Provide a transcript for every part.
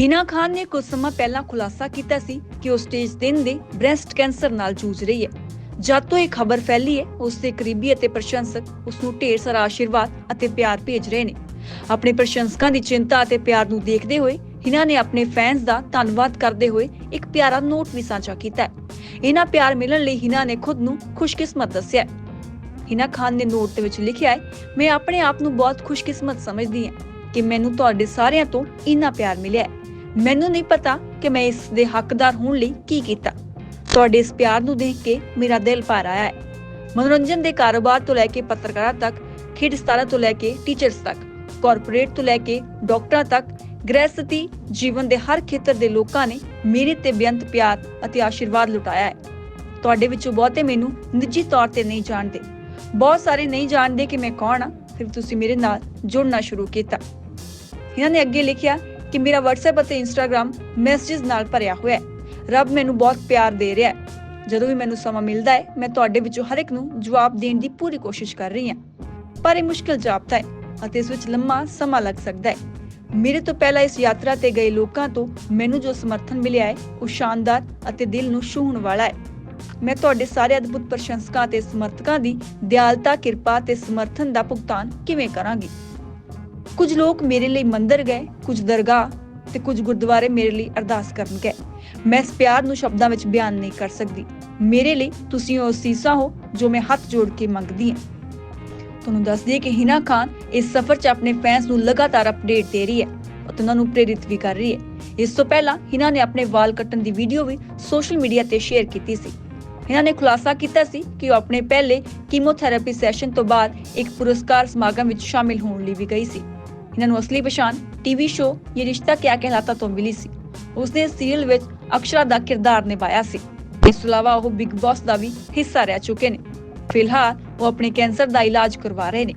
ਹਿਨਾ ਖਾਨ ਨੇ ਕੁਝ ਸਮਾਂ ਪਹਿਲਾਂ ਖੁਲਾਸਾ ਕੀਤਾ ਸੀ ਕਿ ਉਹ ਸਟੇਜ 3 ਦੇ ਬ੍ਰੈਸਟ ਕੈਂਸਰ ਨਾਲ ਜੂਝ ਰਹੀ ਹੈ। ਜਦ ਤੋਂ ਇਹ ਖਬਰ ਫੈਲੀ ਹੈ, ਉਸ ਦੇ ਕਰੀਬੀ ਅਤੇ ਪ੍ਰਸ਼ੰਸਕ ਉਸ ਨੂੰ ਢੇਰ ਸਾਰਾ ਆਸ਼ੀਰਵਾਦ ਅਤੇ ਪਿਆਰ ਭੇਜ ਰਹੇ ਨੇ। ਆਪਣੇ ਪ੍ਰਸ਼ੰਸਕਾਂ ਦੀ ਚਿੰਤਾ ਅਤੇ ਪਿਆਰ ਨੂੰ ਦੇਖਦੇ ਹੋਏ ਹਿਨਾ ਨੇ ਆਪਣੇ ਫੈਨਸ ਦਾ ਧੰਨਵਾਦ ਕਰਦੇ ਹੋਏ ਇੱਕ ਪਿਆਰਾ ਨੋਟ ਵੀ ਸਾਂਝਾ ਕੀਤਾ ਹੈ। ਇਹਨਾਂ ਪਿਆਰ ਮਿਲਣ ਲਈ ਹਿਨਾ ਨੇ ਖੁਦ ਨੂੰ ਖੁਸ਼ਕਿਸਮਤ ਦੱਸਿਆ ਹੈ। ਹਿਨਾ ਖਾਨ ਨੇ ਨੋਟ ਦੇ ਵਿੱਚ ਲਿਖਿਆ ਹੈ, ਮੈਂ ਆਪਣੇ ਆਪ ਨੂੰ ਬਹੁਤ ਖੁਸ਼ਕਿਸਮਤ ਸਮਝਦੀ ਹਾਂ ਕਿ ਮੈਨੂੰ ਤੁਹਾਡੇ ਸਾਰਿਆਂ ਤੋਂ ਇੰਨਾ ਪਿਆਰ ਮਿਲਿਆ ਹੈ। ਮੈਨੂੰ ਨਹੀਂ ਪਤਾ ਕਿ ਮੈਂ ਇਸ ਦੇ ਹੱਕਦਾਰ ਹੋਣ ਲਈ ਕੀ ਕੀਤਾ। ਤੁਹਾਡੇ ਇਸ ਪਿਆਰ ਨੂੰ ਦੇਖ ਕੇ ਮੇਰਾ ਦਿਲ ਭਰ ਆਇਆ ਹੈ। ਮਨੋਰੰਜਨ ਦੇ ਕਾਰੋਬਾਰ ਤੋਂ ਲੈ ਕੇ ਪੱਤਰਕਾਰਾਂ ਤੱਕ, ਖੇਡ ਸਤਾਰਾਂ ਤੋਂ ਲੈ ਕੇ ਟੀਚਰਸ ਤੱਕ, ਕਾਰਪੋਰੇਟ ਤੋਂ ਲੈ ਕੇ ਡਾਕਟਰਾਂ ਤੱਕ, ਗ੍ਰਹਿਸਥੀ ਜੀਵਨ ਦੇ ਹਰ ਖੇਤਰ ਦੇ ਲੋਕਾਂ ਨੇ ਮੇਰੇ ਤੇ ਬੇਅੰਤ ਪਿਆਰ ਅਤੇ ਆਸ਼ੀਰਵਾਦ ਲੁਟਾਇਆ ਹੈ। ਤੁਹਾਡੇ ਵਿੱਚੋਂ ਬਹੁਤੇ ਮੈਨੂੰ ਨਿੱਜੀ ਤੌਰ ਤੇ ਨਹੀਂ ਜਾਣਦੇ। ਬਹੁਤ ਸਾਰੇ ਨਹੀਂ ਜਾਣਦੇ ਕਿ ਮੈਂ ਕੌਣ ਹਾਂ, ਫਿਰ ਤੁਸੀਂ ਮੇਰੇ ਨਾਲ ਜੁੜਨਾ ਸ਼ੁਰੂ ਕੀਤਾ। ਇਹਨਾਂ ਨੇ ਅੱਗੇ ਲਿਖਿਆ ਕਿ ਮੇਰਾ WhatsApp ਅਤੇ Instagram ਮੈਸੇजेस ਨਾਲ ਭਰਿਆ ਹੋਇਆ ਹੈ। ਰੱਬ ਮੈਨੂੰ ਬਹੁਤ ਪਿਆਰ ਦੇ ਰਿਹਾ ਹੈ। ਜਦੋਂ ਵੀ ਮੈਨੂੰ ਸਮਾਂ ਮਿਲਦਾ ਹੈ, ਮੈਂ ਤੁਹਾਡੇ ਵਿੱਚੋਂ ਹਰ ਇੱਕ ਨੂੰ ਜਵਾਬ ਦੇਣ ਦੀ ਪੂਰੀ ਕੋਸ਼ਿਸ਼ ਕਰ ਰਹੀ ਹਾਂ। ਪਰ ਇਹ ਮੁਸ਼ਕਲ ਜਾਪਦਾ ਹੈ ਅਤੇ ਇਸ ਵਿੱਚ ਲੰਮਾ ਸਮਾਂ ਲੱਗ ਸਕਦਾ ਹੈ। ਮੇਰੇ ਤੋਂ ਪਹਿਲਾਂ ਇਸ ਯਾਤਰਾ ਤੇ ਗਏ ਲੋਕਾਂ ਤੋਂ ਮੈਨੂੰ ਜੋ ਸਮਰਥਨ ਮਿਲਿਆ ਹੈ, ਉਹ ਸ਼ਾਨਦਾਰ ਅਤੇ ਦਿਲ ਨੂੰ ਛੂਹਣ ਵਾਲਾ ਹੈ। ਮੈਂ ਤੁਹਾਡੇ ਸਾਰੇ ਅਦਭੁਤ ਪ੍ਰਸ਼ੰਸਕਾਂ ਅਤੇ ਸਮਰਥਕਾਂ ਦੀ ਦਿਆਲਤਾ, ਕਿਰਪਾ ਤੇ ਸਮਰਥਨ ਦਾ ਭੁਗਤਾਨ ਕਿਵੇਂ ਕਰਾਂਗੀ? ਕੁਝ ਲੋਕ ਮੇਰੇ ਲਈ ਮੰਦਰ ਗਏ, ਕੁਝ ਦਰਗਾਹ ਤੇ ਕੁਝ ਗੁਰਦੁਆਰੇ ਮੇਰੇ ਲਈ ਅਰਦਾਸ ਕਰਨ ਗਏ। ਮੈਂ ਇਸ ਪਿਆਰ ਨੂੰ ਸ਼ਬਦਾਂ ਵਿੱਚ ਬਿਆਨ ਨਹੀਂ ਕਰ ਸਕਦੀ। ਮੇਰੇ ਲਈ ਤੁਸੀਂ ਉਹ ਸੀਸਾ ਹੋ ਜੋ ਮੈਂ ਹੱਥ ਜੋੜ ਕੇ ਮੰਗਦੀ ਹਾਂ। ਤੁਹਾਨੂੰ ਦੱਸ ਦਈਏ ਕਿ ਹਿਨਾ ਖਾਨ ਇਸ ਸਫ਼ਰ 'ਚ ਆਪਣੇ ਫੈਨਸ ਨੂੰ ਲਗਾਤਾਰ ਅਪਡੇਟ ਦੇ ਰਹੀ ਹੈ ਅਤੇ ਉਹਨਾਂ ਨੂੰ ਪ੍ਰੇਰਿਤ ਵੀ ਕਰ ਰਹੀ ਹੈ। ਇਸ ਤੋਂ ਪਹਿਲਾਂ ਹਿਨਾ ਨੇ ਆਪਣੇ ਵਾਲ ਕੱਟਣ ਦੀ ਵੀਡੀਓ ਵੀ ਸੋਸ਼ਲ ਮੀਡੀਆ ਤੇ ਸ਼ੇਅਰ ਕੀਤੀ ਸੀ। ਹਿਨਾ ਨੇ ਖੁਲਾਸਾ ਕੀਤਾ ਸੀ ਕਿ ਉਹ ਆਪਣੇ ਪਹਿਲੇ ਕੀਮੋਥੈਰੇਪੀ ਸੈਸ਼ਨ ਤੋਂ ਬਾਅਦ ਇੱਕ ਪੁਰਸਕਾਰ ਸਮਾਗਮ ਵਿੱਚ ਸ਼ਾਮਿਲ ਹੋਣ ਲਈ ਵੀ ਗਈ ਸੀ। ਇਹਨਾਂ ਨੂੰ ਅਸਲੀ ਪਛਾਣ ਟੀਵੀ ਸ਼ੋਅ ਇਹ ਰਿਸ਼ਤਾ ਕਿਆ ਕਹਿਲਾਤਾ ਤੋਂ ਮਿਲੀ ਸੀ। ਉਸਨੇ ਇਸ ਸੀਰੀਅਲ ਵਿੱਚ ਅਕਸ਼ਰਾ ਦਾ ਕਿਰਦਾਰ ਨਿਭਾਇਆ ਸੀ। ਇਸ ਤੋਂ ਇਲਾਵਾ ਉਹ ਬਿਗ ਬਾਸ ਦਾ ਵੀ ਹਿੱਸਾ ਰਹਿ ਚੁੱਕੇ ਨੇ। ਫਿਲਹਾਲ ਉਹ ਆਪਣੇ ਕੈਂਸਰ ਦਾ ਇਲਾਜ ਕਰਵਾ ਰਹੇ ਨੇ।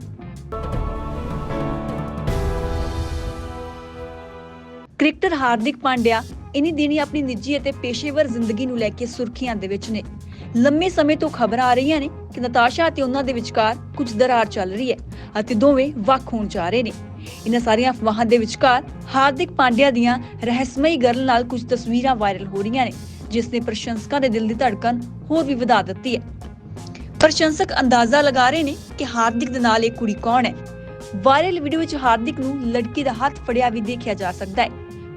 ਕ੍ਰਿਕਟਰ ਹਾਰਦਿਕ ਪਾਂਡਿਆ ਇਨੀ ਦਿਨੀ ਆਪਣੀ ਨਿੱਜੀ ਅਤੇ ਪੇਸ਼ੇਵਰ ਜ਼ਿੰਦਗੀ ਨੂੰ ਲੈ ਕੇ ਸੁਰਖੀਆਂ ਦੇ ਵਿੱਚ ਨੇ। ਲੰਮੇ ਸਮੇਂ ਤੋਂ ਖਬਰਾਂ ਆ ਰਹੀਆਂ ਨੇ ਕਿ ਨਤਾਸ਼ਾ ਅਤੇ ਉਹਨਾਂ ਦੇ ਵਿਚਕਾਰ ਕੁਝ ਦਰਾਰ ਚੱਲ ਰਹੀ ਹੈ ਅਤੇ ਦੋਵੇਂ ਵੱਖ ਹੋਣ ਜਾ ਰਹੇ ਨੇ। ਇਹਨਾਂ ਸਾਰੀਆਂ ਅਫਵਾਹਾਂ ਦੇ ਵਿਚਕਾਰ ਹਾਰਦਿਕ ਪਾਂਡਿਆ ਦੀਆਂ ਰਹੱਸਮਈ ਗਰਲ ਨਾਲ ਕੁਝ ਤਸਵੀਰਾਂ ਵਾਇਰਲ ਹੋ ਰਹੀਆਂ ਨੇ, ਜਿਸ ਨੇ ਪ੍ਰਸ਼ੰਸਕਾਂ ਦੇ ਦਿਲ ਦੀ ਧੜਕਨ ਹੋਰ ਵੀ ਵਧਾ ਦਿੱਤੀ ਹੈ। ਪ੍ਰਸ਼ੰਸਕ ਅੰਦਾਜ਼ਾ ਲਗਾ ਰਹੇ ਨੇ ਕਿ ਹਾਰਦਿਕ ਦੇ ਨਾਲ ਇਹ ਕੁੜੀ ਕੌਣ ਹੈ? ਵਾਇਰਲ ਵੀਡੀਓ ਵਿੱਚ ਹਾਰਦਿਕ ਨੂੰ ਲੜਕੀ ਦਾ ਹੱਥ ਫੜਿਆ ਵੀ ਦੇਖਿਆ ਜਾ ਸਕਦਾ ਹੈ।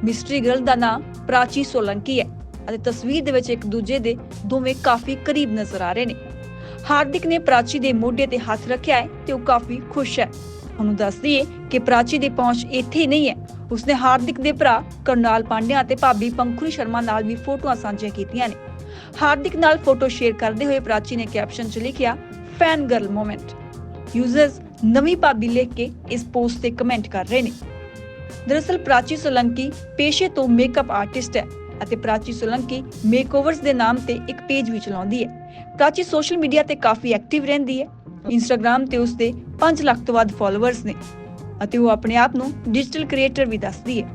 ਮਿਸਟਰੀ ਗਰਲ ਦਾ ਨਾਮ ਪ੍ਰਾਚੀ ਸੋਲੰਕੀ ਹੈ ਅਤੇ ਤਸਵੀਰ ਦੇ ਵਿੱਚ ਇੱਕ ਦੂਜੇ ਦੇ ਦੋਵੇਂ ਕਾਫੀ ਕਰੀਬ ਨਜ਼ਰ ਆ ਰਹੇ ਨੇ। ਹਾਰਦਿਕ ਨੇ ਪ੍ਰਾਚੀ ਦੇ ਮੋਢੇ ਤੇ ਹੱਥ ਰੱਖਿਆ ਹੈ ਤੇ ਉਹ ਕਾਫੀ ਖੁਸ਼ ਹੈ। ਉਹਨੂੰ ਦੱਸ ਦਈਏ ਕਿ ਪ੍ਰਾਚੀ ਦੀ ਪਹੁੰਚ ਇੱਥੇ ਨਹੀਂ ਹੈ। ਉਸਨੇ ਹਾਰਦਿਕ ਦੇ ਭਰਾ ਕਰਨਾਲ ਪਾਂਡਿਆ ਅਤੇ ਭਾਬੀ ਪੰਖੁਰੀ ਸ਼ਰਮਾ ਨਾਲ ਵੀ ਫੋਟੋਆਂ ਸਾਂਝੀਆਂ ਕੀਤੀਆਂ ਨੇ। ਹਾਰਦਿਕ ਨਾਲ ਫੋਟੋ ਸ਼ੇਅਰ ਕਰਦੇ ਹੋਏ ਪ੍ਰਾਚੀ ਨੇ ਕੈਪਸ਼ਨ 'ਚ ਲਿਖਿਆ ਫੈਨ ਗਰਲ ਮੋਮੈਂਟ ਯੂਜ਼ਰਸ ਨਵੀਂ ਭਾਬੀ ਲਿਖ ਕੇ ਇਸ ਪੋਸਟ ਤੇ ਕਮੈਂਟ ਕਰ ਰਹੇ ਨੇ। ਦਰਅਸਲ ਪ੍ਰਾਚੀ ਸੋਲੰਕੀ ਪੇਸ਼ੇ ਤੋਂ ਮੇਕਅਪ ਆਰਟਿਸਟ ਹੈ ਅਤੇ ਪ੍ਰਾਚੀ ਸੋਲੰਕੀ ਮੇਕਓਵਰਸ ਦੇ ਨਾਮ ਤੇ ਇੱਕ ਪੇਜ ਵੀ ਚਲਾਉਂਦੀ ਹੈ। ਪ੍ਰਾਚੀ ਸੋਸ਼ਲ ਮੀਡੀਆ ਤੇ ਕਾਫੀ ਐਕਟਿਵ ਰਹਿੰਦੀ ਹੈ। ਇੰਸਟਾਗ੍ਰam ਤੇ ਉਸਦੇ 5 ਲੱਖ ਤੋਂ ਵੱਧ ਫਾਲੋਅਰਸ ਨੇ ਅਤੇ ਉਹ ਆਪਣੇ ਆਪ ਨੂੰ ਡਿਜੀਟਲ ਕ੍ਰੀਏਟਰ ਵੀ ਦੱਸਦੀ ਹੈ।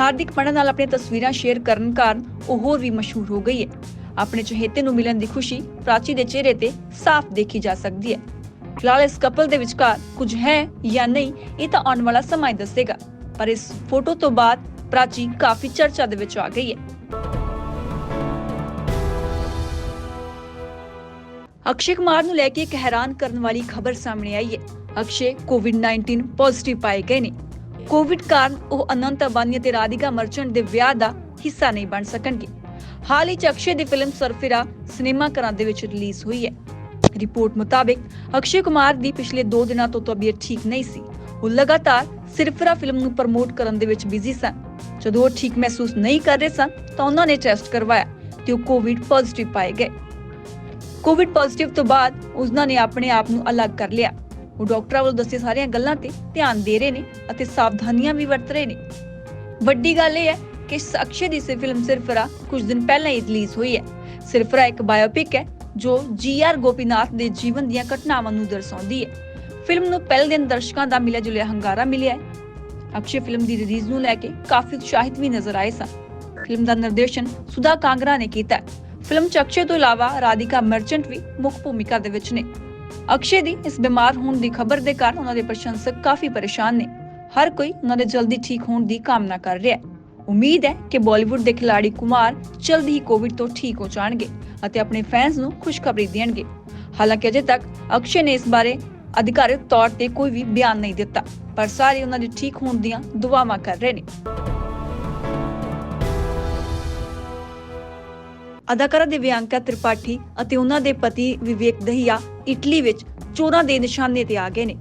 ਹਾਰਦਿਕ ਪਾਂਡਿਆ ਨਾਲ ਆਪਣੀਆਂ ਤਸਵੀਰਾਂ ਸ਼ੇਅਰ ਕਰਨ ਕਾਰਨ ਉਹ ਹੋਰ ਵੀ ਮਸ਼ਹੂਰ ਹੋ ਗਈ ਹੈ। ਆਪਣੇ ਚਹੇਤੇ ਨੂੰ ਮਿਲਣ ਦੀ ਖੁਸ਼ੀ ਪ੍ਰਾਚੀ ਦੇ ਚਿਹਰੇ ਤੇ ਸਾਫ਼ ਦੇਖੀ ਜਾ ਸਕਦੀ ਹੈ। ਫਿਲਹਾਲ ਇਸ ਕਪਲ ਦੇ ਵਿਚਕਾਰ ਕੁਝ ਹੈ ਜਾਂ ਨਹੀਂ, ਇਹ ਤਾਂ ਆਉਣ ਵਾਲਾ ਸਮਾਂ ਦੱਸੇਗਾ। ਪਰ ਇਸ ਫੋਟੋ ਤੋਂ ਬਾਅਦ ਪ੍ਰਾਚੀ ਕਾਫੀ ਚਰਚਾ ਦੇ ਵਿੱਚ ਆ ਗਈ ਹੈ। ਅਕਸ਼ੇ ਕੁਮਾਰ ਨੂੰ ਲੈ ਕੇ ਇੱਕ ਹੈਰਾਨ ਕਰਨ ਵਾਲੀ ਖਬਰ ਸਾਹਮਣੇ ਆਈ ਹੈ। ਅਕਸ਼ੇ ਕੋਵਿਡ-19 ਪੋਜ਼ਿਟਿਵ ਪਾਏ ਗਏ ਨੇ। ਕੋਵਿਡ ਕਾਰਨ ਉਹ ਅਨੰਤ ਅਬਾਨੀ ਅਤੇ ਰਾਧਿਕਾ ਮਰਚੈਂਟ ਦੇ ਵਿਆਹ ਦਾ ਹਿੱਸਾ ਨਹੀਂ ਬਣ ਸਕਣਗੇ। ਹਾਲ ਹੀ ਚ ਅਕਸ਼ੇ ਦੀ ਫਿਲਮ ਸਰਫਿਰਾ ਸਿਨੇਮਾ ਘਰਾਂ ਦੇ ਵਿੱਚ ਰਿਲੀਜ਼ ਹੋਈ ਹੈ। ਰਿਪੋਰਟ ਮੁਤਾਬਿਕ ਅਕਸ਼ੇ ਕੁਮਾਰ ਦੀ ਪਿਛਲੇ 2 ਦਿਨਾਂ ਤੋਂ ਤਬੀਅਤ ਠੀਕ ਨਹੀਂ ਸੀ। ਉਹ ਲਗਾਤਾਰ ਸਿਰਫਰਾ ਫਿਲਮ ਨੂੰ ਪ੍ਰਮੋਟ ਕਰਨ ਦੇ ਵਿੱਚ ਬਿਜ਼ੀ ਸਨ। ਜਦੋਂ ਉਹ ਠੀਕ ਮਹਿਸੂਸ ਨਹੀਂ ਕਰ ਰਹੇ ਸਨ, ਤਾਂ ਉਹਨਾਂ ਨੇ ਟੈਸਟ ਕਰਵਾਇਆ ਤੇ ਉਹ ਕੋਵਿਡ ਪੋਜ਼ਿਟਿਵ ਪਾਏ ਗਏ। ਕੋਵਿਡ ਪੋਜ਼ਿਟਿਵ ਤੋਂ ਬਾਅਦ ਉਸਨਾਂ ਨੇ ਆਪਣੇ ਆਪ ਨੂੰ ਅਲੱਗ ਕਰ ਲਿਆ। ਉਹ ਡਾਕਟਰਾਂ ਵੱਲੋਂ ਦੱਸੇ ਸਾਰੀਆਂ ਗੱਲਾਂ ਤੇ ਧਿਆਨ ਦੇ ਰਹੇ ਨੇ ਅਤੇ ਸਾਵਧਾਨੀਆਂ ਵੀ ਵਰਤ ਰਹੇ ਨੇ। ਵੱਡੀ ਗੱਲ ਇਹ ਹੈ ਕਿ ਅਕਸ਼ੇ ਦੀ ਸੇ ਫਿਲਮ ਸਿਰਫਰਾ ਕੁਝ ਦਿਨ ਪਹਿਲਾਂ ਹੀ ਰਿਲੀਜ਼ ਹੋਈ ਹੈ। ਸਿਰਫਰਾ ਇੱਕ ਬਾਇਓਪਿਕ ਹੈ ਜੋ ਜੀ ਆਰ ਗੋਪੀਨਾਥ ਦੇ ਜੀਵਨ ਦੀਆਂ ਘਟਨਾਵਾਂ ਨੂੰ ਦਰਸਾਉਂਦੀ ਹੈ। ਫਿਲਮ ਨੂੰ ਪਹਿਲੇ ਦਿਨ ਦਰਸ਼ਕਾਂ ਦਾ ਮਿਲਿਆ ਜੁਲਿਆ ਹੰਗਾਰਾ ਮਿਲਿਆ ਹੈ। ਅਕਸ਼ੇ ਫਿਲਮ ਦੀ ਰਿਲੀਜ਼ ਨੂੰ ਲੈ ਕੇ ਕਾਫੀ ਉਤਸ਼ਾਹਿਤ ਵੀ ਨਜ਼ਰ ਆਏ ਸਨ। ਫਿਲਮ ਦਾ ਨਿਰਦੇਸ਼ਨ ਸੁਧਾ ਕਾਂਗਰਾ ਨੇ ਕੀਤਾ ਫਿਲਮ ਚ ਅਕਸ਼ੇ ਤੋਂ ਇਲਾਵਾ ਰਾਧਿਕਾ ਮਰਚੈਂਟ ਵੀ ਮੁੱਖ ਭੂਮਿਕਾ ਦੇ ਵਿੱਚ ਨੇ। ਅਕਸ਼ੇ ਦੀ ਇਸ ਬਿਮਾਰ ਹੋਣ ਦੀ ਖਬਰ ਦੇ ਕਾਰਨ ਉਹਨਾਂ ਦੇ ਪ੍ਰਸ਼ੰਸਕ ਕਾਫੀ ਪਰੇਸ਼ਾਨ ਨੇ। ਹਰ ਕੋਈ ਉਹਨਾਂ ਦੇ ਜਲਦੀ ਠੀਕ ਹੋਣ ਦੀ ਕਾਮਨਾ ਕਰ ਰਿਹਾ ਹੈ। ਉਮੀਦ ਹੈ ਕਿ ਬਾਲੀਵੁੱਡ ਦੇ ਖਿਲਾੜੀ ਕੁਮਾਰ ਜਲਦੀ ਹੀ ਕੋਵਿਡ ਤੋਂ ਠੀਕ ਹੋ ਜਾਣਗੇ ਅਤੇ ਆਪਣੇ ਫੈਨਸ ਨੂੰ ਖੁਸ਼ਖਬਰੀ ਦੇਣਗੇ। ਹਾਲਾਂਕਿ ਅਜੇ ਤੱਕ ਅਕਸ਼ੇ ਨੇ ਇਸ ਬਾਰੇ ਅਧਿਕਾਰਤ ਤੌਰ ਤੇ ਕੋਈ ਵੀ ਬਿਆਨ ਨਹੀਂ ਦਿੱਤਾ, ਪਰ ਸਾਰੇ ਉਹਨਾਂ ਦੇ ਠੀਕ ਹੋਣ ਦੀਆਂ ਦੁਆਵਾਂ ਕਰ ਰਹੇ ਨੇ। ਅਦਾਕਾਰਾ ਦਿਵਿਆਂਕਾ ਤ੍ਰਿਪਾਠੀ ਅਤੇ ਉਹਨਾਂ ਦੇ ਪਤੀ ਵਿਵੇਕ ਦਹੀਆ ਇਟਲੀ ਵਿੱਚ ਚੋਰਾਂ ਦੇ ਨਿਸ਼ਾਨੇ ਤੇ ਆ ਗਏ ਨੇ।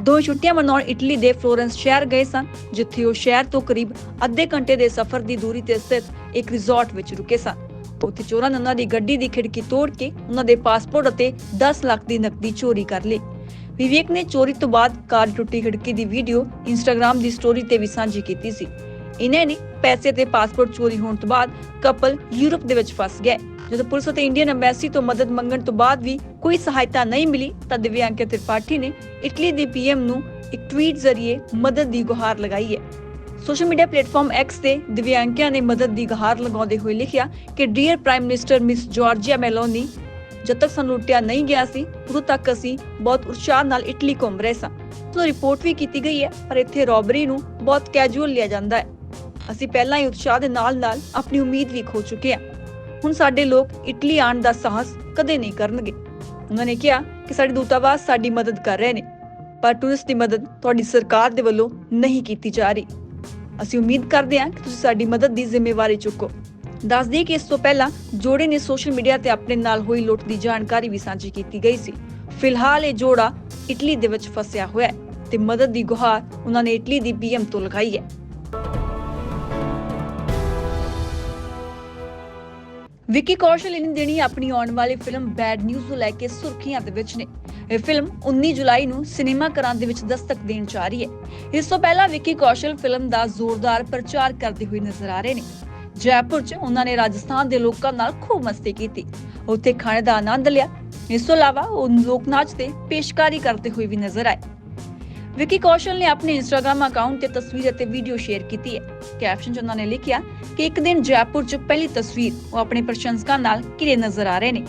ਦੋ ਛੁੱਟੀਆਂ ਮਨਾਉਣ ਇਟਲੀ ਦੇ ਫਲੋਰੈਂਸ ਸ਼ਹਿਰ ਗਏ ਸਨ, ਜਿੱਥੇ ਉਹ ਸ਼ਹਿਰ ਤੋਂ ਕਰੀਬ ਅੱਧੇ ਘੰਟੇ ਦੇ ਸਫ਼ਰ ਦੀ ਦੂਰੀ ਤੇ ਸਥਿਤ ਇੱਕ ਰਿਜ਼ੋਰਟ ਵਿੱਚ ਰੁਕੇ ਸਨ। ਉੱਥੇ ਚੋਰਾਂ ਨੇ ਉਹਨਾਂ ਦੀ ਗੱਡੀ ਦੀ ਖਿੜਕੀ ਤੋੜ ਕੇ ਉਹਨਾਂ ਦੇ ਪਾਸਪੋਰਟ ਅਤੇ 10 ਲੱਖ ਦੀ ਨਕਦੀ ਚੋਰੀ ਕਰ ਲਈ। ਵਿਵੇਕ ਨੇ ਚੋਰੀ ਤੋਂ ਬਾਅਦ ਕਾਰ ਟੁੱਟੀ ਖਿੜਕੀ ਦੀ ਵੀਡੀਓ ਇੰਸਟਾਗ੍ਰam ਦੀ ਸਟੋਰੀ ਤੇ ਵੀ ਸਾਂਝੀ ਕੀਤੀ ਸੀ। ਇਨੇ ਨੇ ਪੈਸੇ ਤੇ ਪਾਸਪੋਰਟ ਚੋਰੀ ਹੋਣ ਤੋਂ ਬਾਅਦ ਕਪਲ ਯੂਰਪ ਦੇ ਵਿੱਚ ਫਸ ਗਏ। ਜਦੋਂ ਪੁਲਿਸ ਅਤੇ ਇੰਡੀਅਨ ਐਮਬੈਸੀ ਤੋਂ ਮਦਦ ਮੰਗਣ ਤੋਂ ਬਾਅਦ ਵੀ ਕੋਈ ਸਹਾਇਤਾ ਨਹੀਂ ਮਿਲੀ, ਤਾਂ ਦਿਵਿਆਂਕਾ ਤ੍ਰਿਪਾਠੀ ਨੇ ਇਟਲੀ ਦੇ ਪੀਐਮ ਨੂੰ ਇੱਕ ਟਵੀਟ ਜ਼ਰੀਏ ਮਦਦ ਦੀ ਗੁਹਾਰ ਲਗਾਈ ਹੈ। ਸੋਸ਼ਲ ਮੀਡੀਆ ਪਲੇਟਫਾਰਮ X ਤੇ ਦਿਵਿਆਂਕਿਆ ਨੇ ਮਦਦ ਦੀ ਗੁਹਾਰ ਲਗਾਉਂਦੇ ਹੋਏ ਲਿਖਿਆ ਕਿ dear prime minister miss Giorgia Meloni ਜਦ ਤੱਕ ਸਾਨੂੰ ਲੁੱਟਿਆ ਨਹੀਂ ਗਿਆ ਸੀ, ਉਦੋਂ ਤੱਕ ਅਸੀਂ ਬਹੁਤ ਉਤਸ਼ਾਹ ਨਾਲ ਇਟਲੀ ਘੁੰਮ ਰਹੇ ਸਾਂ। ਸੋ ਰਿਪੋਰਟ ਵੀ ਕੀਤੀ ਗਈ ਹੈ, ਪਰ ਇੱਥੇ ਰੋਬਰੀ ਨੂੰ ਬਹੁਤ ਕੈਜੂਅਲ ਲਿਆ ਜਾਂਦਾ ਹੈ। ਅਸੀਂ ਪਹਿਲਾਂ ਹੀ ਉਤਸ਼ਾਹ ਦੇ ਨਾਲ-ਨਾਲ ਆਪਣੀ ਉਮੀਦ ਵੀ ਖੋ ਚੁੱਕੇ ਹਾਂ। ਹੁਣ ਸਾਡੇ ਲੋਕ ਇਟਲੀ ਆਉਣ ਦਾ ਸਾਹਸ ਕਦੇ ਨਹੀਂ ਕਰਨਗੇ। ਉਹਨਾਂ ਨੇ ਕਿਹਾ ਕਿ ਸਾਡੇ ਦੂਤਾਵਾਸ ਸਾਡੀ ਮਦਦ ਕਰ ਰਹੇ ਨੇ, ਪਰ ਟੂਰਿਸਟ ਦੀ ਮਦਦ ਤੁਹਾਡੀ ਸਰਕਾਰ ਦੇ ਵੱਲੋਂ ਨਹੀਂ ਕੀਤੀ ਜਾ ਰਹੀ। ਅਸੀਂ ਉਮੀਦ ਕਰਦੇ ਹਾਂ ਕਿ ਤੁਸੀਂ ਸਾਡੀ ਮਦਦ ਦੀ ਜ਼ਿੰਮੇਵਾਰੀ ਚੁੱਕੋ। ਦੱਸ ਦਈਏ ਕਿ ਇਸ ਤੋਂ ਪਹਿਲਾਂ ਜੋੜੇ ਨੇ ਸੋਸ਼ਲ ਮੀਡੀਆ ਤੇ ਆਪਣੇ ਨਾਲ ਹੋਈ ਲੁੱਟ ਦੀ ਜਾਣਕਾਰੀ ਵੀ ਸਾਂਝੀ ਕੀਤੀ ਗਈ ਸੀ। ਫਿਲਹਾਲ ਇਹ ਜੋੜਾ ਇਟਲੀ ਦੇ ਵਿੱਚ ਫਸਿਆ ਹੋਇਆ ਹੈ ਤੇ ਮਦਦ ਦੀ ਗੁਹਾਰ ਉਹਨਾਂ ਨੇ ਇਟਲੀ ਦੀ ਪੀਐਮ ਤੋਂ ਲਗਾਈ ਹੈ। ਵਿੱਕੀ ਕੌਸ਼ਲ ਇਨ ਦਿਨੀ ਆਪਣੀ ਆਉਣ ਵਾਲੀ ਫਿਲਮ ਬੈਡ ਨਿਊਜ਼ ਨੂੰ ਲੈ ਕੇ ਸੁਰਖੀਆਂ ਦੇ ਵਿੱਚ ਨੇ। ਇਹ ਫਿਲਮ 19 ਜੁਲਾਈ ਨੂੰ ਸਿਨੇਮਾ ਘਰਾਂ ਦੇ ਵਿੱਚ ਦਸਤਕ ਦੇਣ ਜਾ ਰਹੀ ਹੈ। ਇਸ ਤੋਂ ਪਹਿਲਾਂ ਵਿੱਕੀ ਕੌਸ਼ਲ ਫਿਲਮ ਦਾ ਜ਼ੋਰਦਾਰ ਪ੍ਰਚਾਰ ਕਰਦੇ ਹੋਏ ਨਜ਼ਰ ਆ ਰਹੇ ਨੇ। ਜੈਪੁਰ 'ਚ ਉਹਨਾਂ ਨੇ ਰਾਜਸਥਾਨ ਦੇ ਲੋਕਾਂ ਨਾਲ ਖੂਬ ਮਸਤੀ ਕੀਤੀ। ਉੱਥੇ ਖਾਣੇ ਦਾ ਆਨੰਦ ਲਿਆ। ਇਸ ਤੋਂ ਇਲਾਵਾ ਉਹ ਲੋਕ ਨਾਚ ਤੇ ਪੇਸ਼ਕਾਰੀ ਕਰਦੇ ਹੋਏ ਵੀ ਨਜ਼ਰ ਆਏ। ਵਿੱਕੀ ਕੌਸ਼ਲ ਨੇ ਆਪਣੇ ਇੰਸਟਾਗ੍ਰam ਅਕਾਊਂਟ ਤੇ ਤਸਵੀਰ ਅਤੇ ਵੀਡੀਓ ਸ਼ੇਅਰ ਕੀਤੀ ਹੈ। ਕੈਪਸ਼ਨ 'ਚ ਉਹਨਾਂ ਨੇ ਲਿਖਿਆ ਕਿ ਇੱਕ ਦਿਨ ਜੈਪੁਰ 'ਚ ਪਹਿਲੀ ਤਸਵੀਰ, ਉਹ ਆਪਣੇ ਪ੍ਰਸ਼ੰਸਕਾਂ ਨਾਲ ਘਿਰੇ ਨਜ਼ਰ ਆ ਰਹੇ ਨੇ।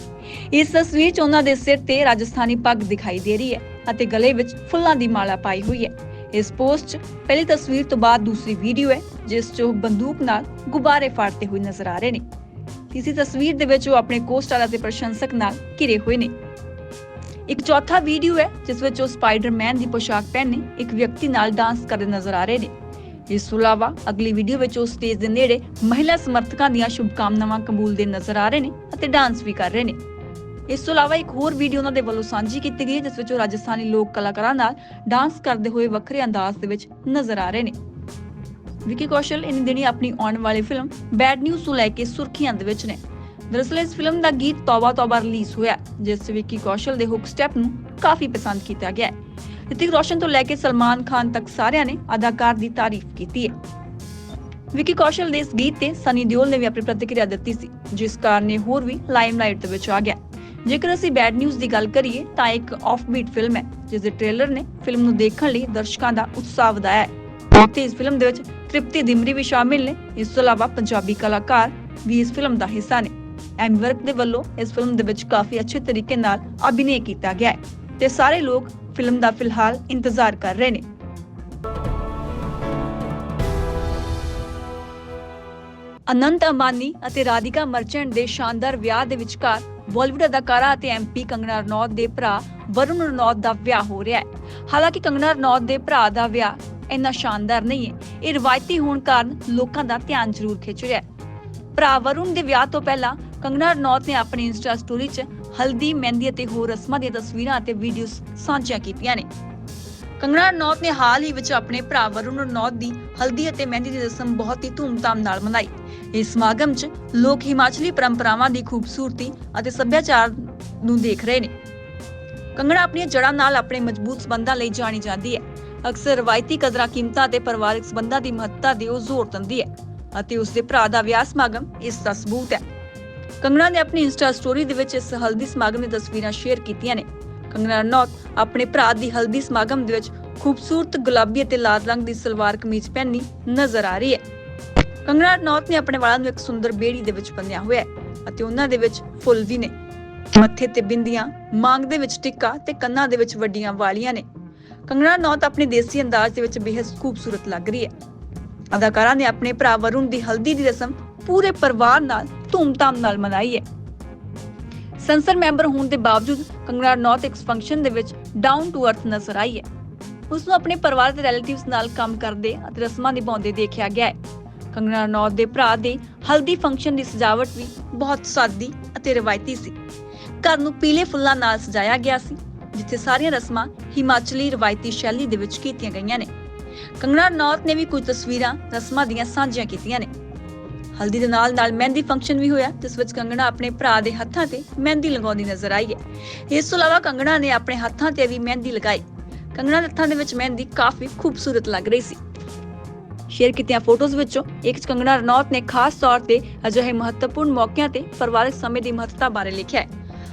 ਇਸ ਤਸਵੀਰ 'ਚ ਉਹਨਾਂ ਦੇ ਸਿਰ ਤੇ ਰਾਜਸਥਾਨੀ ਪੱਗ ਦਿਖਾਈ ਦੇ ਰਹੀ ਹੈ ਅਤੇ ਗਲੇ ਵਿੱਚ ਫੁੱਲਾਂ ਦੀ ਮਾਲਾ ਪਾਈ ਹੋਈ ਹੈ। ਇਸ ਪੋਸਟ 'ਚ ਪਹਿਲੀ ਤਸਵੀਰ ਤੋਂ ਬਾਅਦ ਦੂਸਰੀ ਵੀਡੀਓ ਹੈ, ਜਿਸ 'ਚ ਉਹ ਬੰਦੂਕ ਨਾਲ ਗੁਬਾਰੇ ਫਾੜਦੇ ਹੋਏ ਨਜ਼ਰ ਆ ਰਹੇ ਨੇ। ਤੀਸਰੀ ਤਸਵੀਰ ਦੇ ਵਿੱਚ ਉਹ ਆਪਣੇ ਕੋਸਟਾਰ ਅਤੇ ਪ੍ਰਸ਼ੰਸਕ ਨਾਲ ਘਿਰੇ ਹੋਏ ਨੇ। ਇੱਕ ਚੌਥਾ ਵੀਡੀਓ ਹੈ, ਜਿਸ ਵਿੱਚ ਉਹ ਸਪਾਈਡਰਮੈਨ ਦੀ ਪੋਸ਼ਾਕ ਪਹਿਨੇ ਇੱਕ ਵਿਅਕਤੀ ਨਾਲ ਡਾਂਸ ਕਰਦੇ ਨਜ਼ਰ ਆ ਰਹੇ ਨੇ। ਇਸ ਤੋਂ ਇਲਾਵਾ ਅਗਲੀ ਵੀਡੀਓ ਵਿੱਚ ਉਹ ਸਟੇਜ ਦੇ ਨੇੜੇ ਮਹਿਲਾ ਸਮਰਥਕਾਂ ਦੀਆਂ ਸ਼ੁਭਕਾਮਨਾਵਾਂ ਕਬੂਲਦੇ ਨਜ਼ਰ ਆ ਰਹੇ ਨੇ ਅਤੇ ਡਾਂਸ ਵੀ ਕਰ ਰਹੇ ਨੇ। ਇਸ ਤੋਂ ਇਲਾਵਾ ਇੱਕ ਹੋਰ ਵੀਡੀਓ ਉਹਨਾਂ ਦੇ ਵੱਲੋਂ ਸਾਂਝੀ ਕੀਤੀ ਗਈ ਹੈ, ਜਿਸ ਵਿੱਚ ਉਹ ਰਾਜਸਥਾਨੀ ਲੋਕ ਕਲਾਕਾਰਾਂ ਨਾਲ ਡਾਂਸ ਕਰਦੇ ਹੋਏ ਵੱਖਰੇ ਅੰਦਾਜ਼ ਦੇ ਵਿੱਚ ਨਜ਼ਰ ਆ ਰਹੇ ਨੇ। ਵਿਕੀ ਕੌਸ਼ਲ, ਇਨ ਦਿਨੀ ਆਪਣੀ ਆਉਣ ਵਾਲੀ ਫਿਲਮ ਬੈਡ ਨਿਊਜ਼ ਤੋਂ ਲੈ ਕੇ ਸੁਰਖੀਆਂ ਦੇ ਵਿੱਚ ਨੇ। ਦਰਅਸਲ ਇਸ ਫਿਲਮ ਦਾ ਗੀਤ ਤੌਬਾ ਤੌਬਾ ਰਿਲੀਜ਼ ਹੋਇਆ ਜਿਸ ਵਿੱਕੀ ਕੌਸ਼ਲ ਦੇ ਹੁੱਕ ਸਟੈਪ ਨੂੰ ਕਾਫੀ ਪਸੰਦ ਕੀਤਾ ਗਿਆ ਹੈ। ਰਿਤਿਕ ਰੋਸ਼ਨ ਤੋਂ ਲੈ ਕੇ ਸਲਮਾਨ ਖਾਨ ਤੱਕ ਸਾਰਿਆਂ ਨੇ ਅਦਾਕਾਰ ਦੀ ਤਾਰੀਫ ਕੀਤੀ ਹੈ। ਵਿੱਕੀ ਕੌਸ਼ਲ ਦੇ ਇਸ ਗੀਤ ਤੇ ਸਨੀ ਦਿਓਲ ਨੇ ਵੀ ਆਪਣੀ ਪ੍ਰਤੀਕਿਰਿਆ ਦਿੱਤੀ ਸੀ, ਜਿਸ ਕਾਰਨ ਇਹ ਹੋਰ ਵੀ ਲਾਈਮਲਾਈਟ ਦੇ ਵਿੱਚ ਆ ਗਿਆ ਜੇਕਰ ਅਸੀਂ ਬੈਡ ਨਿਊਜ਼ ਦੀ ਗੱਲ ਕਰੀਏ, ਤਾਂ ਇੱਕ ਆਫਬੀਟ ਫਿਲਮ ਹੈ, ਜਿਸ ਦੇ ਟ੍ਰੇਲਰ ਨੇ ਫਿਲਮ ਨੂੰ ਦੇਖਣ ਲਈ ਦਰਸ਼ਕਾਂ ਦਾ ਉਤਸ਼ਾਹ ਵਧਾਇਆ ਹੈ। ਤੇ ਇਸ ਫਿਲਮ ਦੇ ਵਿੱਚ ਤ੍ਰਿਪਤੀ ਦਿਮਰੀ ਵੀ ਸ਼ਾਮਿਲ ਨੇ। ਇਸ ਤੋਂ ਇਲਾਵਾ ਪੰਜਾਬੀ ਕਲਾਕਾਰ ਵੀ ਇਸ ਫਿਲਮ ਦਾ ਹਿੱਸਾ ਨੇ। ਐਮੀ ਦੇ ਵੱਲੋਂ ਇਸ ਫਿਲਮ ਦੇ ਵਿੱਚ ਕਾਫੀ ਅੱਛੇ ਤਰੀਕੇ ਨਾਲ ਅਭਿਨੈ ਕੀਤਾ ਗਿਆ ਹੈ ਤੇ ਸਾਰੇ ਲੋਕ ਫਿਲਮ ਦਾ ਫਿਲਹਾਲ ਇੰਤਜ਼ਾਰ ਕਰ ਰਹੇ ਨੇ। ਅਨੰਤ ਅੰਬਾਨੀ ਅਤੇ ਰਾਧਿਕਾ ਮਰਚੈਂਟ ਦੇ ਸ਼ਾਨਦਾਰ ਵਿਆਹ ਦੇ ਵਿਚਕਾਰ ਬਾਲੀਵੁੱਡ ਅਦਾਕਾਰਾ ਅਤੇ ਐਮਪੀ ਕੰਗਨਾ ਰਣੌਤ ਦੇ ਭਰਾ ਵਰੁਣ ਰਣੌਤ ਦਾ ਵਿਆਹ ਹੋ ਰਿਹਾ ਹੈ। ਹਾਲਾਂਕਿ ਕੰਗਨਾ ਰਣੌਤ ਦੇ ਭਰਾ ਦਾ ਵਿਆਹ ਇੰਨਾ ਸ਼ਾਨਦਾਰ ਨਹੀਂ ਹੈ। ਇਹ ਰਵਾਇਤੀ ਹੋਣ ਕਾਰਨ ਲੋਕਾਂ ਦਾ ਧਿਆਨ ਜ਼ਰੂਰ ਖਿੱਚ ਰਿਹਾ ਹੈ। ਭਰਾ ਵਰੁਣ ਦੇ ਵਿਆਹ ਤੋਂ ਪਹਿਲਾਂ ਕੰਗਨਾ ਰਣੌਤ ਨੇ ਆਪਣੀ ਇੰਸਟਾ ਸਟੋਰੀ 'ਚ ਹਲਦੀ, ਮਹਿੰਦੀ ਅਤੇ ਹੋਰ ਰਸਮਾਂ ਦੀਆਂ ਤਸਵੀਰਾਂ ਅਤੇ ਵੀਡੀਓਜ਼ ਸਾਂਝੀਆਂ ਕੀਤੀਆਂ ਨੇ। ਕੰਗਨਾ ਰਣੌਤ ਨੇ ਹਾਲ ਹੀ ਵਿੱਚ ਆਪਣੇ ਭਰਾ ਵਰੁਣ ਰਣੌਤ ਦੀ ਹਲਦੀ ਅਤੇ ਮਹਿੰਦੀ ਦੀ ਰਸਮ ਬਹੁਤ ਹੀ ਧੂਮਧਾਮ ਨਾਲ ਮਨਾਈ। ਇਸ ਸਮਾਗਮ 'ਚ ਲੋਕ ਹਿਮਾਚਲੀ ਪਰੰਪਰਾਵਾਂ ਦੀ ਖੂਬਸੂਰਤੀ ਅਤੇ ਸੱਭਿਆਚਾਰ ਨੂੰ ਦੇਖ ਰਹੇ ਨੇ। ਕੰਗਣਾ ਆਪਣੀਆਂ ਜੜ੍ਹਾਂ ਨਾਲ ਆਪਣੇ ਮਜ਼ਬੂਤ ਸਬੰਧਾਂ ਲਈ ਜਾਣੀ ਜਾਂਦੀ ਹੈ। ਅਕਸਰ ਰਵਾਇਤੀ ਕਦਰਾਂ ਕੀਮਤਾਂ ਤੇ ਪਰਿਵਾਰਕ ਸਬੰਧਾਂ ਦੀ ਮਹੱਤਤਾ ਦੇ ਉਹ ਜ਼ੋਰ ਦਿੰਦੀ ਹੈ ਅਤੇ ਉਸ ਦੇ ਭਰਾ ਦਾ ਵਿਆਹ ਸਮਾਗਮ ਇਸ ਦਾ ਸਬੂਤ ਹੈ। ਕੰਗਣਾ ਨੇ ਆਪਣੀ ਇੰਸਟਾ ਸਟੋਰੀ ਦੇ ਵਿੱਚ ਇਸ ਹਲਦੀ ਸਮਾਗਮ ਦੀਆਂ ਤਸਵੀਰਾਂ ਸ਼ੇਅਰ ਕੀਤੀਆਂ ਨੇ। ਕੰਗਣਾ ਰਣੌਤ ਆਪਣੇ ਭਰਾ ਦੀ ਹਲਦੀ ਸਮਾਗਮ ਦੇ ਵਿੱਚ ਖੂਬਸੂਰਤ ਗੁਲਾਬੀ ਅਤੇ ਲਾਲ ਰੰਗ ਦੀ ਸਲਵਾਰ ਕਮੀਜ਼ ਪਹਿਨੀ ਨਜ਼ਰ ਆ ਰਹੀ ਹੈ। ਕੰਗਣਾ ਰਣੌਤ ਨੇ ਆਪਣੇ ਵਾਲਾਂ ਨੂੰ ਇੱਕ ਸੁੰਦਰ ਬੇੜੀ ਦੇ ਵਿੱਚ ਬੰਨਿਆ ਹੋਇਆ ਹੈ ਅਤੇ ਉਹਨਾਂ ਦੇ ਵਿੱਚ ਫੁੱਲ ਵੀ ਨੇ। ਮੱਥੇ ਤੇ ਬਿੰਦੀਆਂ, ਮਾਂਗ ਦੇ ਵਿੱਚ ਟਿੱਕਾ ਤੇ ਕੰਨਾਂ ਦੇ ਵਿੱਚ ਵੱਡੀਆਂ ਵਾਲੀਆਂ ਨੇ। ਕੰਗਣਾ ਰਣੌਤ ਆਪਣੇ ਦੇਸੀ ਅੰਦਾਜ਼ ਦੇ ਵਿੱਚ ਬੇहद ਖੂਬਸੂਰਤ ਲੱਗ ਰਹੀ ਹੈ। ਅਦਾਕਾਰਾ ਨੇ ਆਪਣੇ ਭਰਾ ਵਰੁਣ ਦੀ ਹਲਦੀ ਦੀ ਰਸਮ ਪੂਰੇ ਪਰਿਵਾਰ ਨਾਲ ਧੂਮਧਾਮ ਨਾਲ ਮਨਾਈ ਹੈ। ਸੰਸਦ ਮੈਂਬਰ ਹੋਣ ਦੇ ਬਾਵਜੂਦ ਕੰਗਣਾ ਰਣੌਤ ਇੱਕ ਫੰਕਸ਼ਨ ਦੇ ਵਿੱਚ ਡਾਊਨ ਟੂ ਅਰਥ ਨਜ਼ਰ ਆਈ ਹੈ। ਉਸ ਨੂੰ ਆਪਣੇ ਪਰਿਵਾਰ ਦੇ ਰਿਲੇਟਿਵਸ ਨਾਲ ਕੰਮ ਕਰਦੇ ਅਤੇ ਰਸਮਾਂ ਨਿਭਾਉਂਦੇ ਦੇਖਿਆ ਗਿਆ ਹੈ। ਕੰਗਣਾ ਰਣੌਤ ਦੇ ਭਰਾ ਦੇ ਹਲਦੀ ਫੰਕਸ਼ਨ ਦੀ ਸਜਾਵਟ ਵੀ ਬਹੁਤ ਸਾਦੀ ਅਤੇ ਰਵਾਇਤੀ ਸੀ। ਘਰ ਨੂੰ ਪੀਲੇ ਫੁੱਲਾਂ ਨਾਲ ਸਜਾਇਆ ਗਿਆ ਸੀ, ਜਿੱਥੇ ਸਾਰੀਆਂ ਰਸਮਾਂ ਹਿਮਾਚਲੀ ਰਵਾਇਤੀ ਸ਼ੈਲੀ ਦੇ ਵਿੱਚ ਕੀਤੀਆਂ ਗਈਆਂ ਨੇ। ਕੰਗਣਾ ਰਣੌਤ ਨੇ ਵੀ ਕੁਝ ਤਸਵੀਰਾਂ ਰਸਮਾਂ ਦੀਆਂ ਸਾਂਝੀਆਂ ਕੀਤੀਆਂ ਨੇ। ਹਲਦੀ ਦੇ ਨਾਲ ਨਾਲ ਮਹਿੰਦੀ ਫੰਕਸ਼ਨ ਵੀ ਹੋਇਆ, ਜਿਸ ਵਿੱਚ ਕੰਗਣਾ ਆਪਣੇ ਭਰਾ ਦੇ ਹੱਥਾਂ ਤੇ ਮਹਿੰਦੀ ਲਗਾਉਂਦੀ ਨਜ਼ਰ ਆਈ ਹੈ। ਇਸ ਤੋਂ ਇਲਾਵਾ ਕੰਗਣਾ ਨੇ ਆਪਣੇ ਹੱਥਾਂ ਤੇ ਵੀ ਮਹਿੰਦੀ ਲਗਾਈ। ਕੰਗਣਾ ਦੇ ਹੱਥਾਂ ਦੇ ਵਿੱਚ ਮਹਿੰਦੀ ਕਾਫੀ ਖੂਬਸੂਰਤ ਲੱਗ ਰਹੀ ਸੀ। ਸ਼ੇਅਰ ਕੀਤੀਆਂ ਫੋਟੋਜ਼ ਵਿੱਚੋਂ ਇੱਕ 'ਚ ਕੰਗਣਾ ਰਣੌਤ ਨੇ ਖਾਸ ਤੌਰ ਤੇ ਅਜਿਹੇ ਮਹੱਤਵਪੂਰਨ ਮੌਕਿਆਂ ਤੇ ਪਰਿਵਾਰਕ ਸਮੇਂ ਦੀ ਮਹੱਤਤਾ ਬਾਰੇ ਲਿਖਿਆ ਹੈ।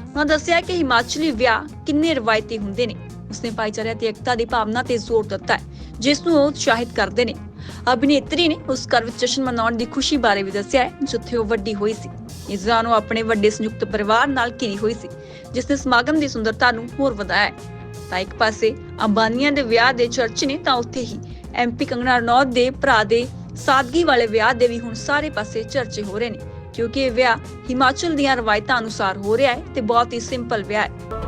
ਉਹਨਾਂ ਦੱਸਿਆ ਕਿ ਹਿਮਾਚਲੀ ਵਿਆਹ ਕਿੰਨੇ ਰਵਾਇਤੀ ਹੁੰਦੇ ਨੇ। ਉਸਨੇ ਭਾਈਚਾਰੇ ਤੇ ਏਕਤਾ ਦੀ ਭਾਵਨਾ ਤੇ ਜ਼ੋਰ ਦਿੱਤਾ ਹੈ, ਜਿਸ ਨੂੰ ਉਹ ਉਤਸ਼ਾਹਿਤ ਕਰਦੇ ਨੇ। ਅਭਿਨੇਤਰੀ ਨੇ ਉਸ ਘਰ ਵਿੱਚ ਜਸ਼ਨ ਮਨਾਉਣ ਦੀ ਖੁਸ਼ੀ ਬਾਰੇ ਵੀ ਦੱਸਿਆ ਹੈ, ਜਿੱਥੇ ਉਹ ਵੱਡੀ ਹੋਈ ਸੀ। ਇਸ ਦੌਰਾਨ ਉਹ ਆਪਣੇ ਵੱਡੇ ਸੰਯੁਕਤ ਪਰਿਵਾਰ ਨਾਲ ਘਿਰੀ ਹੋਈ ਸੀ, ਜਿਸ ਨੇ ਸਮਾਗਮ ਦੀ ਸੁੰਦਰਤਾ ਨੂੰ ਹੋਰ ਵਧਾਇਆ ਹੈ। ਤਾਂ ਇੱਕ ਪਾਸੇ ਅੰਬਾਨੀਆਂ ਦੇ ਵਿਆਹ ਦੇ ਚਰਚੇ ਨੇ ਤਾਂ ਉੱਥੇ ਹੀ ਐਮਪੀ ਕੰਗਣਾ ਰਣੌਤ ਦੇ ਭਰਾ ਦੇ ਸਾਦਗੀ ਵਾਲੇ ਵਿਆਹ ਦੇ ਵੀ ਹੁਣ ਸਾਰੇ ਪਾਸੇ ਚਰਚੇ ਹੋ ਰਹੇ ਨੇ, ਕਿਉਂਕਿ ਇਹ ਵਿਆਹ ਹਿਮਾਚਲ ਦੀਆਂ ਰਵਾਇਤਾਂ ਅਨੁਸਾਰ ਹੋ ਰਿਹਾ ਹੈ ਤੇ ਬਹੁਤ ਹੀ ਸਿੰਪਲ ਵਿਆਹ ਹੈ।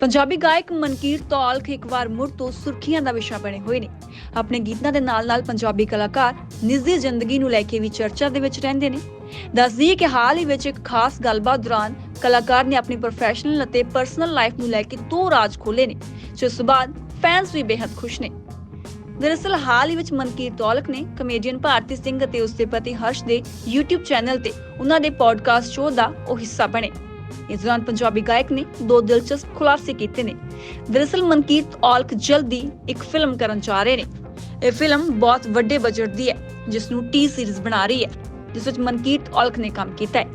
ਪੰਜਾਬੀ ਗਾਇਕ ਮਨਕੀਰ ਤੌਲਖ ਇੱਕ ਵਾਰ ਮੁੜ ਤੋਂ ਸੁਰਖੀਆਂ ਦਾ ਵਿਸ਼ਾ ਬਣੇ ਹੋਏ ਨੇ। ਆਪਣੇ ਗੀਤਾਂ ਦੇ ਨਾਲ-ਨਾਲ ਪੰਜਾਬੀ ਕਲਾਕਾਰ ਨਿੱਜੀ ਜ਼ਿੰਦਗੀ ਨੂੰ ਲੈ ਕੇ ਵੀ ਚਰਚਾ ਦੇ ਵਿੱਚ ਰਹਿੰਦੇ ਨੇ। ਦੱਸ ਕਿ ਹਾਲ ਹੀ ਵਿੱਚ ਇੱਕ ਖਾਸ ਗੱਲਬਾਤ ਦੌਰਾਨ ਕਲਾਕਾਰ ਨੇ ਆਪਣੀ ਪ੍ਰੋਫੈਸ਼ਨਲ ਅਤੇ ਪਰਸਨਲ ਲਾਈਫ ਨੂੰ ਲੈ ਕੇ ਦੋ ਰਾਜ ਖੋਲੇ ਨੇ, ਜਿਸ ਤੋਂ ਬਾਅਦ ਫੈਨਸ ਵੀ ਬੇहद ਖੁਸ਼ ਨੇ। ਦਰਅਸਲ ਹਾਲ ਹੀ ਵਿੱਚ ਮਨਕੀਰ ਤੌਲਖ ਨੇ ਕਮੇਡੀਅਨ ਭਾਰਤੀ ਸਿੰਘ ਅਤੇ ਉਸਦੇ ਪਤੀ ਹਰਸ਼ ਦੇ YouTube ਚੈਨਲ ਤੇ ਉਹਨਾਂ ਦੇ ਪੋਡਕਾਸਟ ਸ਼ੋਅ ਦਾ ਉਹ ਹਿੱਸਾ ਬਣੇ। ਇਸ ਦੌਰਾਨ ਪੰਜਾਬੀ ਗਾਇਕ ਨੇ ਦੋ ਦਿਲਚਸਪ ਖੁਲਾਸੇ ਕੀਤੇ ਨੇ। ਦਰਅਸਲ ਮਨਕੀਰ ਔਲਖ ਜਲਦੀ ਇੱਕ ਫਿਲਮ ਕਰਨ ਜਾ ਰਹੇ ਨੇ। ਇਹ ਫਿਲਮ ਬਹੁਤ ਵੱਡੇ ਬਜਟ ਦੀ ਹੈ ਜਿਸ ਨੂੰ ਟੀ ਸੀਰੀਜ਼ ਬਣਾ ਰਹੀ ਹੈ, ਜਿਸ ਵਿੱਚ ਮਨਕੀਰ ਔਲਖ ਨੇ ਕੰਮ ਕੀਤਾ ਹੈ।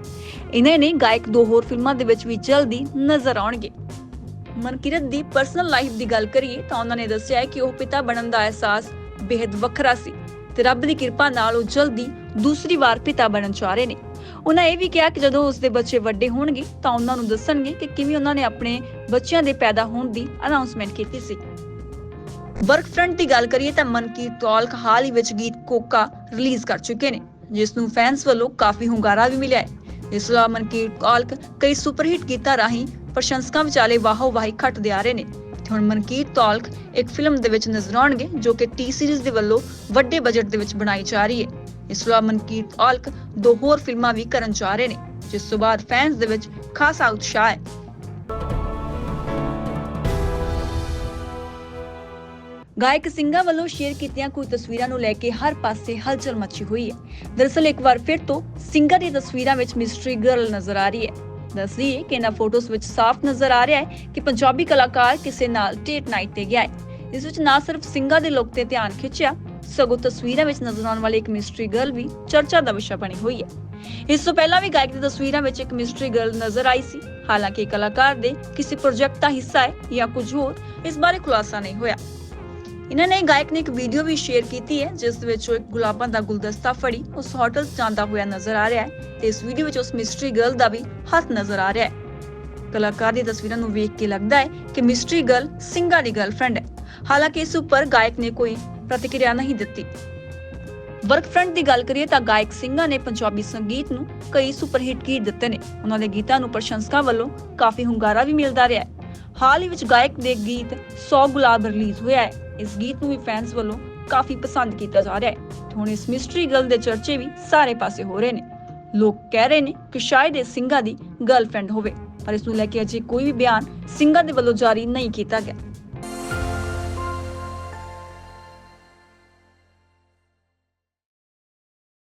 ਇਹਨਾਂ ਨੇ ਗਾਇਕ ਦੋ ਹੋਰ ਫਿਲਮਾਂ ਦੇ ਵਿੱਚ ਵੀ ਜਲਦੀ ਨਜ਼ਰ ਆਉਣਗੇ। ਮਨਕੀਰਤ ਦੀ ਪਰਸਨਲ ਲਾਈਫ ਦੀ ਗੱਲ ਕਰੀਏ ਤਾਂ ਉਹਨਾਂ ਨੇ ਦੱਸਿਆ ਕਿ ਉਹ ਪਿਤਾ ਬਣਨ ਦਾ ਅਹਿਸਾਸ ਬੇहद ਵੱਖਰਾ ਸੀ ਤੇ ਰੱਬ ਦੀ ਕਿਰਪਾ ਨਾਲ ਉਹ ਜਲਦੀ ਦੂਸਰੀ ਵਾਰ ਪਿਤਾ ਬਣਨ ਜਾ ਰਹੇ ਨੇ। ਉਹਨਾਂ ਇਹ ਵੀ ਕਿਹਾ ਕਿ ਜਦੋਂ ਉਸਦੇ ਬੱਚੇ ਵੱਡੇ ਹੋਣਗੇ, ਤਾਂ ਉਹਨਾਂ ਨੂੰ ਦੱਸਣਗੇ ਕਿ ਕਿਵੇਂ ਉਹਨਾਂ ਨੇ ਆਪਣੇ ਬੱਚਿਆਂ ਦੇ ਪੈਦਾ ਹੋਣ ਦੀ ਅਨਾਉਂਸਮੈਂਟ ਕੀਤੀ ਸੀ। ਵਰਕ ਫਰੰਟ ਦੀ ਗੱਲ ਕਰੀਏ ਤਾਂ ਮਨਕੀਰ ਤੌਲਖ ਹਾਲ ਹੀ ਵਿੱਚ ਗੀਤ ਕੋਕਾ ਰਿਲੀਜ਼ ਕਰ ਚੁੱਕੇ ਨੇ, ਜਿਸ ਨੂੰ ਫੈਨਸ ਵੱਲੋਂ ਕਾਫੀ ਹੁੰਗਾਰਾ ਵੀ ਮਿਲਿਆ ਹੈ। ਇਸ ਤੋਂ ਇਲਾਵਾ ਮਨਕੀਰ ਕਈ ਸੁਪਰਹਿੱਟ ਗੀਤਾਂ ਰਾਹੀਂ ਪ੍ਰਸ਼ੰਸਕਾਂ ਵਿਚਾਲੇ ਵਾਹੋ ਵਾਹੀ ਖੱਟਦੇ ਆ ਰਹੇ ਨੇ। ਹੁਣ ਮਨਕੀਰ ਤੌਲਖ ਇੱਕ ਫਿਲਮ ਦੇ ਵਿੱਚ ਨਜ਼ਰ ਆਉਣਗੇ, ਜੋ ਕਿ ਟੀ ਸੀਰੀਜ਼ ਦੇ ਵੱਲੋਂ ਵੱਡੇ ਬਜਟ ਦੇ ਵਿੱਚ ਬਣਾਈ ਜਾ ਰਹੀ ਹੈ। ਇਸ ਤੋਂ ਇਲਾਵਾ ਮਨਕੀਰ ਦੋ ਹੋਰ ਫਿਲਮਾਂ ਵੀ ਕਰਨ ਜਾ ਰਹੇ ਨੇ, ਜਿਸ ਤੋਂ ਬਾਅਦ ਫੈਨਸ ਦੇ ਵਿੱਚ ਖਾਸਾ ਉਤਸ਼ਾਹ ਹੈ। ਗਾਇਕ ਸਿੰਘਾਂ ਵੱਲੋਂ ਸ਼ੇਅਰ ਕੀਤੀਆਂ ਕੁਝ ਤਸਵੀਰਾਂ ਨੂੰ ਲੈ ਕੇ ਹਰ ਪਾਸੇ ਹਲਚਲ ਮਚੀ ਹੋਈ ਹੈ। ਦਰਅਸਲ ਇੱਕ ਵਾਰ ਫਿਰ ਤੋਂ ਸਿੰਘਾਂ ਦੀ ਤਸਵੀਰਾਂ ਵਿੱਚ ਮਿਸਟਰੀ ਗਰਲ ਨਜ਼ਰ ਆ ਰਹੀ ਹੈ। ਦੱਸਦੀ ਕਿ ਇਹਨਾਂ ਫੋਟੋਜ਼ ਵਿੱਚ ਸਾਫ਼ ਨਜ਼ਰ ਆ ਰਿਹਾ ਹੈ ਕਿ ਪੰਜਾਬੀ ਕਲਾਕਾਰ ਕਿਸੇ ਨਾਲ ਡੇਟ ਨਾਈਟ ਤੇ ਗਿਆ ਹੈ। ਇਸ ਵਿੱਚ ਨਾ ਸਿਰਫ ਸਿੰਘਾਂ ਦੇ ਲੋਕ ਤੇ ਧਿਆਨ ਖਿੱਚਿਆ ਸਗੋਂ ਤਸਵੀਰਾਂ ਵਿੱਚ ਨਜ਼ਰ ਆਉਣ ਵਾਲੀ ਇੱਕ ਮਿਸਟਰੀ ਗਰਲ ਵੀ ਚਰਚਾ ਦਾ ਵਿਸ਼ਾ ਬਣੀ ਹੋਈ ਹੈ। ਇਸ ਤੋਂ ਪਹਿਲਾਂ ਵੀ ਗਾਇਕ ਦੀ ਤਸਵੀਰਾਂ ਵਿੱਚ ਇੱਕ ਮਿਸਟਰੀ ਗਰਲ ਨਜ਼ਰ ਆਈ ਸੀ। ਹਾਲਾਂਕਿ ਕਲਾਕਾਰ ਦੇ ਕਿਸੇ ਪ੍ਰੋਜੈਕਟ ਦਾ ਹਿੱਸਾ ਹੈ ਜਾਂ ਕੁਝ ਹੋਰ, ਇਸ ਬਾਰੇ ਖੁਲਾਸਾ ਨਹੀਂ ਹੋਇਆ। ਇਹਨਾਂ ਨੇ ਗਾਇਕ ਨੇ ਇੱਕ ਵੀਡੀਓ ਵੀ ਸ਼ੇਅਰ ਕੀਤੀ ਹੈ, ਜਿਸ ਵਿੱਚ ਉਹ ਇੱਕ ਗੁਲਾਬਾਂ ਦਾ ਗੁਲਦਸਤਾ ਫੜੀ, ਉਸ ਹੋਟਲ ਜਾਂਦਾ ਹੋਇਆ ਨਜ਼ਰ ਆ ਰਿਹਾ ਹੈ ਤੇ ਇਸ ਵੀਡੀਓ ਵਿੱਚ ਉਸ ਮਿਸਟਰੀ ਗਰਲ ਦਾ ਵੀ ਹੱਥ ਨਜ਼ਰ ਆ ਰਿਹਾ ਹੈ। ਕਲਾਕਾਰ ਦੀ ਤਸਵੀਰਾਂ ਨੂੰ ਵੇਖ ਕੇ ਲੱਗਦਾ ਹੈ ਕਿ ਮਿਸਟਰੀ ਗਰਲ ਸਿੰਘਾ ਦੀ ਗਰਲਫ੍ਰੈਂਡ ਹੈ। ਹਾਲਾਂਕਿ ਇਸ ਉੱਪਰ ਗਾਇਕ ਨੇ ਕੋਈ ਪ੍ਰਤੀਕਿਰਿਆ ਨਹੀਂ ਦਿੱਤੀ। ਵਰਕ ਫਰੰਟ ਦੀ ਗੱਲ ਕਰੀਏ ਤਾਂ ਗਾਇਕ ਸਿੰਘਾ ਨੇ ਪੰਜਾਬੀ ਸੰਗੀਤ ਨੂੰ ਕਈ ਸੁਪਰਹਿੱਟ ਗੀਤ ਦਿੱਤੇ ਨੇ। ਉਹਨਾਂ ਦੇ ਗੀਤਾਂ ਨੂੰ ਪ੍ਰਸ਼ੰਸਕਾਂ ਵੱਲੋਂ ਕਾਫੀ ਹੁੰਗਾਰਾ ਵੀ ਮਿਲਦਾ ਰਿਹਾ ਹੈ। ਹਾਲ ਹੀ ਵਿੱਚ ਗਾਇਕ ਦੇ ਗੀਤ 100 ਗੁਲਾਬ ਰਿਲੀਜ਼ ਹੋਇਆ ਹੈ। ਇਸ ਗੀਤ ਨੂੰ ਵੀ ਫੈਨਸ ਵੱਲੋਂ ਕਾਫੀ ਪਸੰਦ ਕੀਤਾ ਜਾ ਰਿਹਾ ਹੈ। ਹੁਣ ਇਸ ਮਿਸਟਰੀ ਗਰਲ ਦੇ ਚਰਚੇ ਵੀ ਸਾਰੇ ਪਾਸੇ ਹੋ ਰਹੇ ਨੇ। ਲੋਕ ਕਹਿ ਰਹੇ ਨੇ ਕਿ ਸ਼ਾਇਦ ਇਹ ਸਿੰਘਾਂ ਦੀ ਗਰਲਫ੍ਰੈਂਡ ਹੋਵੇ। ਪਰ ਇਸ ਨੂੰ ਲੈ ਕੇ ਅਜੇ ਕੋਈ ਵੀ ਬਿਆਨ ਸਿੰਘਾਂ ਦੇ ਵੱਲੋਂ ਜਾਰੀ ਨਹੀਂ ਕੀਤਾ ਗਿਆ।